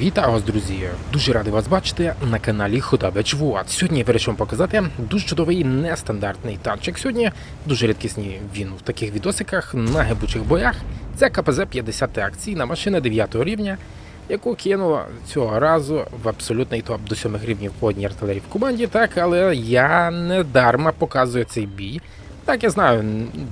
Вітаю вас, друзі! Дуже радий вас бачити на каналі Хотабич Вот. Сьогодні я вирішив вам показати дуже чудовий нестандартний танчик. Сьогодні дуже рідкісний він в таких відосиках на гибучих боях. Це КПЗ 50 акційна машина 9 рівня, яку кинуло цього разу в абсолютний топ до 7 рівнів по одній артилерії в команді. Так, але я не дарма показую цей бій. Так, я знаю,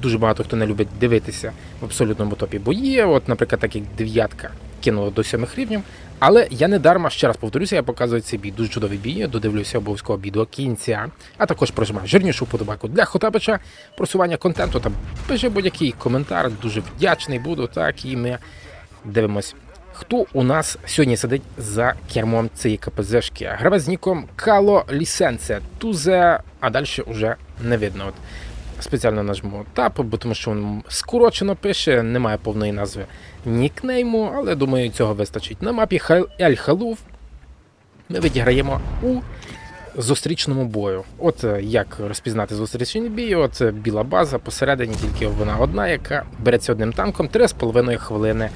дуже багато хто не любить дивитися в абсолютному топі бої. От, наприклад, так як дев'ятка кинула до сьомих рівнів. Але я не дарма ще раз повторюся, я показую цей бій. Дуже чудовий бій. Додивлюся обов'язково бій до кінця. А також прожимаю жирнішу вподобайку для Хотабича, просування контенту. Там пиши будь-який коментар. Дуже вдячний буду. Так, і ми дивимось. Хто у нас сьогодні сидить за кермом цієї КПЗшки? Гравець з ніком Кало Лісенце, Тузе, а далі вже не видно. От спеціально нажму бо тому що він скорочено пише, немає повної назви нікнейму, але думаю, цього вистачить. На мапі Ель ми відіграємо у зустрічному бою. От е, як розпізнати зустрічний бій, от е, біла база, посередині тільки вона одна, яка береться одним танком 3,5 хвилини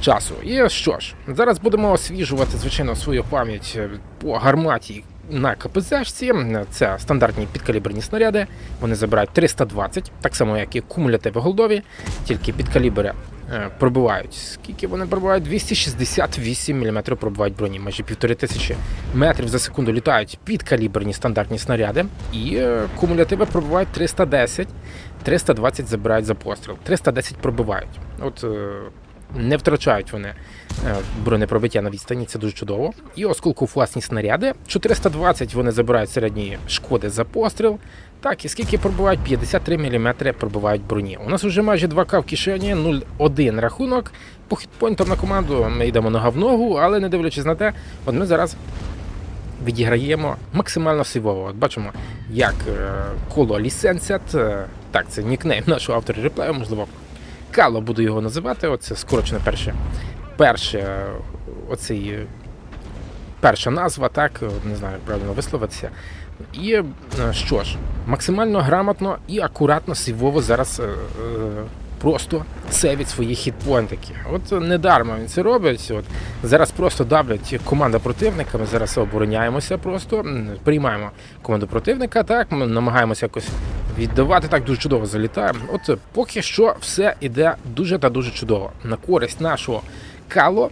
часу. І що ж, зараз будемо освіжувати, звичайно, свою пам'ять е, по гарматі на КПЗшці. Це стандартні підкаліберні снаряди. Вони забирають 320, так само, як і кумулятиви голдові, тільки підкалібери е, пробивають. Скільки вони пробивають? 268 мм пробивають броні, майже півтори тисячі метрів за секунду літають підкаліберні стандартні снаряди. І е, кумулятиви пробивають 310, 320 забирають за постріл, 310 пробивають. От е, не втрачають вони е, бронепробиття на відстані, це дуже чудово. І оскільки власні снаряди, 420 вони забирають середні шкоди за постріл. Так, і скільки пробивають? 53 мм пробивають броні. У нас вже майже 2К в кишені, 0-1 рахунок. По хітпойнтам на команду ми йдемо нога в ногу, але не дивлячись на те, от ми зараз відіграємо максимально сивово. От бачимо, як е, коло лісенцят, е, так, це нікнейм нашого автора реплею, можливо, Кало буду його називати. Оце скорочено перше. Перше, оцей, е, перша назва, так, е, не знаю, як правильно висловитися. І е, що ж, максимально грамотно і акуратно сівово зараз е, е, просто сейвить свої хітпоінтики. От недарма він це робить. От зараз просто давлять команда противника. Ми зараз обороняємося просто, приймаємо команду противника. Так, ми намагаємося якось віддавати так дуже чудово залітаємо. От поки що все іде дуже та дуже чудово. На користь нашого кало.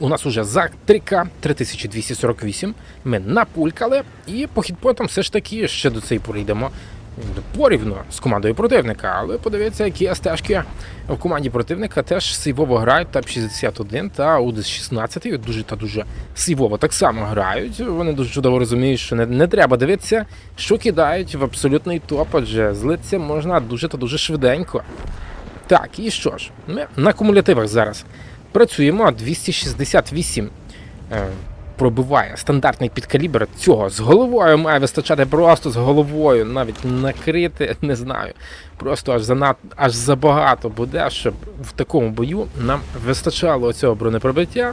У нас уже за 3К 3248. Ми напулькали, і по хітпотам все ж таки ще до цієї пори йдемо порівну з командою противника. Але подивіться, які стежки в команді противника теж сейвово грають. Тап 61 та Удис 16 дуже та дуже сейвово так само грають. Вони дуже чудово розуміють, що не, не треба дивитися, що кидають в абсолютний топ, адже злитися можна дуже та дуже швиденько. Так, і що ж, ми на кумулятивах зараз працюємо. 268 е, пробиває стандартний підкалібр. Цього з головою має вистачати просто з головою, навіть накрити, не знаю. Просто аж занад, аж забагато буде, щоб в такому бою нам вистачало цього бронепробиття.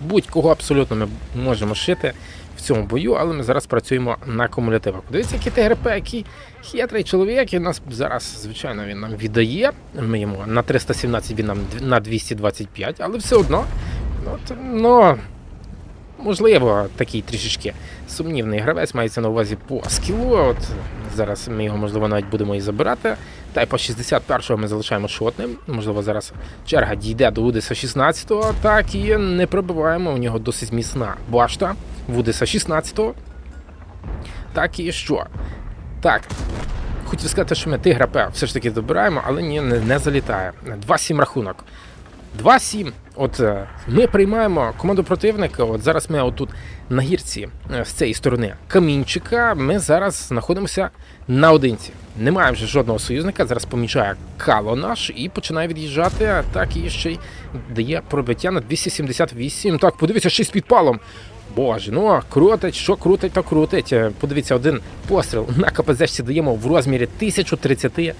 Будь-кого абсолютно ми можемо шити в цьому бою, але ми зараз працюємо на кумулятивах. Дивіться, який ТГРП, який хитрий чоловік, і нас зараз, звичайно, він нам віддає. Ми йому на 317, він нам на 225, але все одно. Ну, от, ну, можливо, такий трішечки сумнівний гравець мається на увазі по скілу. От зараз ми його, можливо, навіть будемо і забирати. Та й по 61-го ми залишаємо шотним. Можливо, зараз черга дійде до Удиса 16-го. Так і не пробиваємо. У нього досить міцна башта в Удиса 16-го. Так і що? Так. Хотів сказати, що ми тигра П все ж таки добираємо, але ні, не, не залітає. 2-7 рахунок. 2-7. От е, ми приймаємо команду противника. От зараз ми отут на гірці е, з цієї сторони камінчика. Ми зараз знаходимося наодинці. Немає вже жодного союзника. Зараз помічає кало наш і починає від'їжджати. Так і ще й дає пробиття на 278. Так, подивіться, ще з підпалом. Боже, ну крутить, що крутить, то крутить. Е, Подивіться, один постріл на КПЗшці даємо в розмірі 1030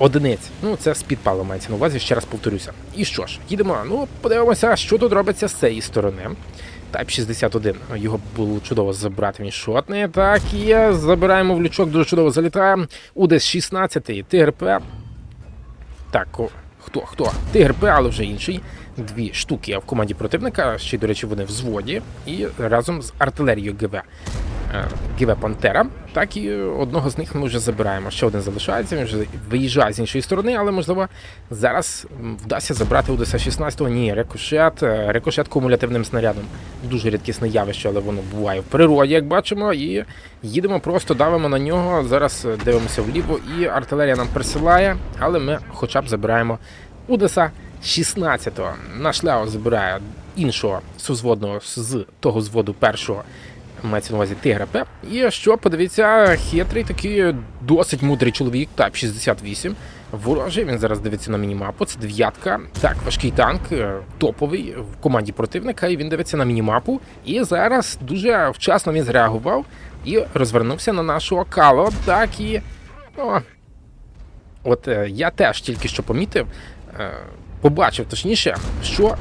одиниць. Ну, це з підпалом мається на увазі, ще раз повторюся. І що ж, їдемо. Ну, подивимося, що тут робиться з цієї сторони. Type 61. Його було чудово забрати. Він шотний. Так і забираємо в лючок, дуже чудово залітає. УДС 16, ТРП. Так, о, хто, хто? ТРП, але вже інший. дві штуки в команді противника. Ще, до речі, вони в зводі і разом з артилерією ГВ. Е, ГВ Пантера. Так і одного з них ми вже забираємо. Ще один залишається, він вже виїжджає з іншої сторони, але можливо зараз вдасться забрати у ДС 16 Ні, рикошет, е, рикошет кумулятивним снарядом. Дуже рідкісне явище, але воно буває в природі, як бачимо. І їдемо просто давимо на нього. Зараз е, дивимося вліво, і артилерія нам присилає, але ми хоча б забираємо Удеса 16-го. Наш Лео забирає іншого сузводного з того зводу першого. Мається на увазі Тигра П. І що, подивіться, хитрий такий досить мудрий чоловік, Type 68. Ворожий, він зараз дивиться на мінімапу. Це дев'ятка. Так, важкий танк, е, топовий в команді противника. І він дивиться на мінімапу. І зараз дуже вчасно він зреагував і розвернувся на нашого Кало. Так і. О, От е, я теж тільки що помітив, е, побачив точніше, що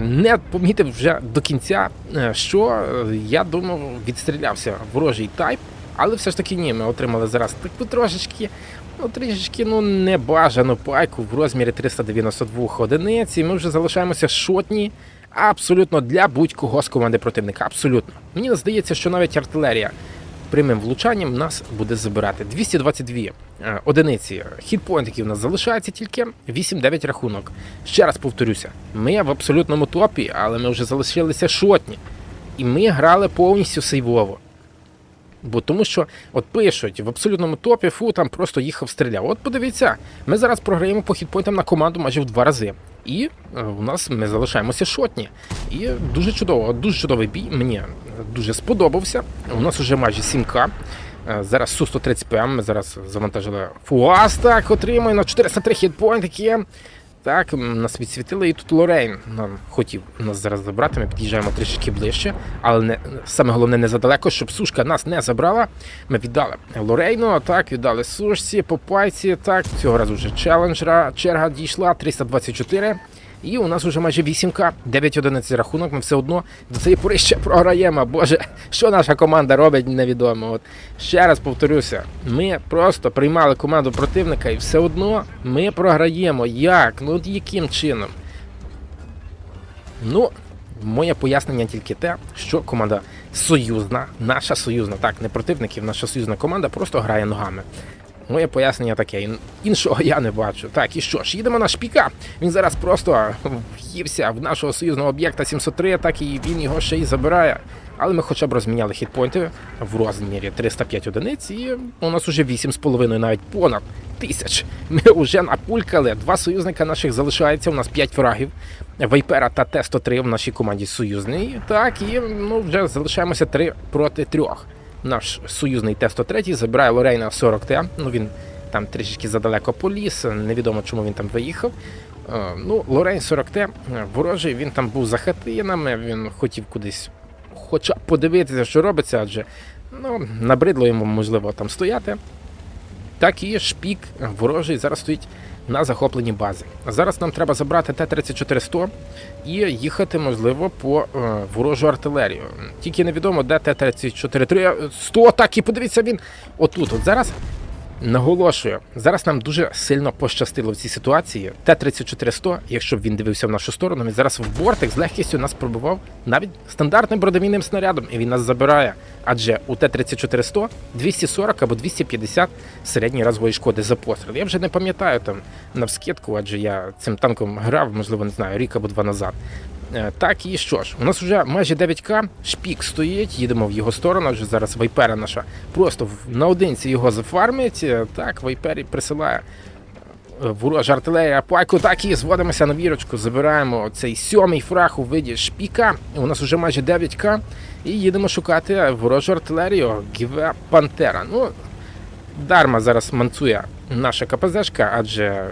не помітив вже до кінця, е, що е, я думав, відстрілявся ворожий тайп, але все ж таки ні, ми отримали зараз таку трошечки, ну трішечки ну небажану пайку в розмірі 392 одиниць, і ми вже залишаємося шотні. Абсолютно для будь-кого з команди противника. Абсолютно. Мені здається, що навіть артилерія прямим влучанням нас буде забирати. 222 е, одиниці хітпоінтиків у нас залишається тільки 8-9 рахунок. Ще раз повторюся, ми в абсолютному топі, але ми вже залишилися шотні. І ми грали повністю сейвово. Бо тому що от пишуть в абсолютному топі, фу, там просто їхав стріляв. От подивіться, ми зараз програємо по хітпоінтам на команду майже в два рази. І е, у нас ми залишаємося шотні. І дуже чудово, дуже чудовий бій. Мені е, дуже сподобався. У нас вже майже 7К. Е, Зараз су 130 ПМ. Ми зараз завантажили Фуаста, Так, на 403 хітпоінтики. Так, нас відсвітили, і тут Лорейн нам хотів нас зараз забрати. Ми під'їжджаємо трішки ближче, але не саме головне не задалеко, щоб сушка нас не забрала. Ми віддали Лорейну, так, віддали сушці, попайці. Так, цього разу вже челенджера. Черга дійшла 324. І у нас вже майже 8К, 9 одиниць рахунок. Ми все одно до цієї пори ще програємо. Боже, що наша команда робить, невідомо. От ще раз повторюся, ми просто приймали команду противника і все одно ми програємо. Як? Ну от яким чином? Ну, моє пояснення тільки те, що команда союзна, наша союзна, так, не противників, наша союзна команда просто грає ногами. Моє пояснення таке, іншого я не бачу. Так, і що ж, їдемо на шпіка. Він зараз просто в'ївся в нашого союзного об'єкта 703, так і він його ще й забирає. Але ми хоча б розміняли хітпойнти в розмірі 305 одиниць, і у нас уже 8,5, навіть понад тисяч. Ми вже напулькали. Два союзника наших залишається. У нас 5 фрагів. Вайпера та Т-103 в нашій команді союзний. Так, і ну, вже залишаємося 3 проти 3. Наш союзний Т-103 забирає Лорейна 40 Т. Ну він там трішечки задалеко поліз, невідомо чому він там виїхав. Е, Ну, Лорейн 40 Т ворожий, він там був за хатинами, він хотів кудись хоча б подивитися, що робиться, адже ну, набридло йому, можливо, там стояти. Так і шпік ворожий зараз стоїть на захопленій бази. Зараз нам треба забрати Т-34-100 і їхати, можливо, по е, ворожу артилерію. Тільки невідомо, де Т-34-100. Так, і подивіться він отут. От зараз наголошую, зараз нам дуже сильно пощастило в цій ситуації. Т-34-100, якщо б він дивився в нашу сторону, він зараз в бортик з легкістю нас пробивав навіть стандартним бродомійним снарядом, і він нас забирає. Адже у Т-34-100 240 або 250 середньої разової шкоди за постріл. Я вже не пам'ятаю там навскидку, адже я цим танком грав, можливо, не знаю, рік або два назад. Е, Так і що ж, у нас вже майже 9К, шпік стоїть, їдемо в його сторону. Вже зараз вайпера наша просто наодинці його зафармить. Е, Так, вайпері присилає е, ворожа артилерія пайку. Так і зводимося на вірочку, забираємо цей сьомий фраг у виді шпіка. У нас вже майже 9К. І їдемо шукати ворожу артилерію Гіве Пантера. Ну, дарма зараз манцує наша КПЗшка, адже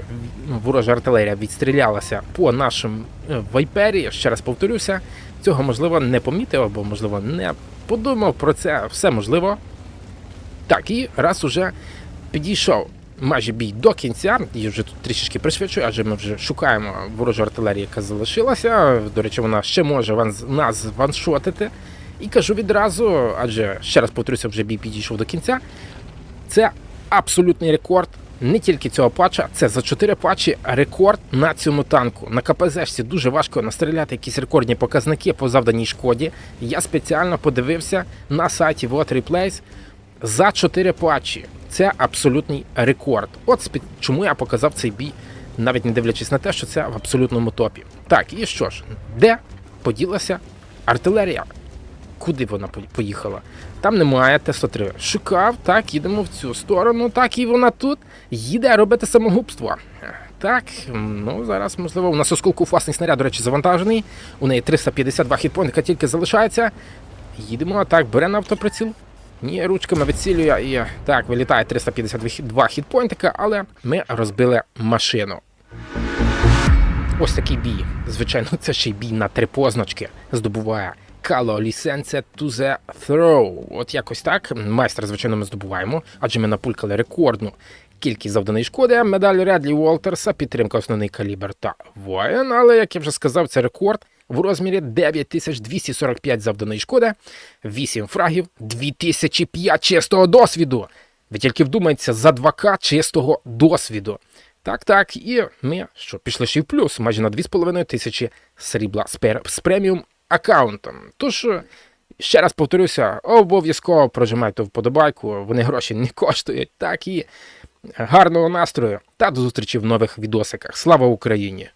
ворожа артилерія відстрілялася по нашому е, вайпері. Ще раз повторюся, цього можливо не помітив або можливо не подумав про це. Все можливо. Так, і раз уже підійшов майже бій до кінця, і вже тут трішечки пришвидшую, адже ми вже шукаємо ворожу артилерію, яка залишилася. До речі, вона ще може нас ваншотити. І кажу відразу, адже ще раз повторюся, вже бій підійшов до кінця. Це абсолютний рекорд не тільки цього патча, це за 4 патчі рекорд на цьому танку. На КПЗшці дуже важко настріляти якісь рекордні показники по завданій шкоді. Я спеціально подивився на сайті What Replays за 4 патчі. Це абсолютний рекорд. От чому я показав цей бій, навіть не дивлячись на те, що це в абсолютному топі. Так, і що ж, де поділася артилерія? Куди вона поїхала? Там немає Т-103. Шукав, так, їдемо в цю сторону, так, і вона тут їде робити самогубство. Так, ну зараз, можливо, у нас осколку власний снаряд, до речі, завантажений. У неї 352 хітпоінтика тільки залишається. Їдемо, так, бере на автоприціл. Ні, ручками відцілює і так, вилітає 352 хітпоінтика, але ми розбили машину. Ось такий бій. Звичайно, це ще й бій на три позначки. Здобуває Кало лісенце to the throw. От якось так. Майстер, звичайно, ми здобуваємо, адже ми напулькали рекордну кількість завданої шкоди. Медаль Редлі Уолтерса, підтримка основний калібр та воїн. Але, як я вже сказав, це рекорд в розмірі 9245 завданої шкоди, 8 фрагів, 2005 чистого досвіду. Ви тільки вдумайтеся за 2К чистого досвіду. Так, так, і ми що, пішли ще в плюс, майже на 2,5 тисячі срібла з преміум аккаунтом. Тож, ще раз повторюся, обов'язково прожимайте вподобайку, вони гроші не коштують. Так і гарного настрою та до зустрічі в нових відосиках. Слава Україні!